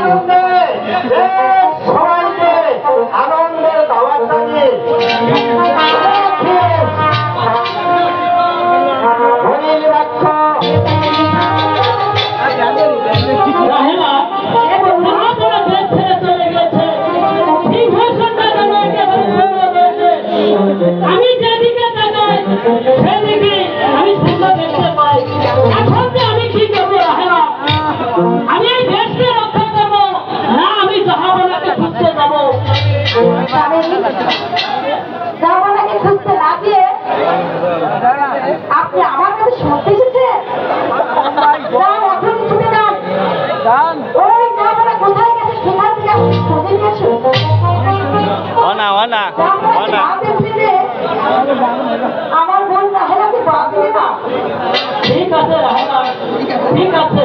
Thank you. স্বামী জামানাকে খুঁজতে না দিয়ে আপনি আমার কাছে শুনতে এসেছেন আমার বোন রাহেলাকে বাদ দিবে না। ঠিক আছে, রাহেলা, ঠিক আছে।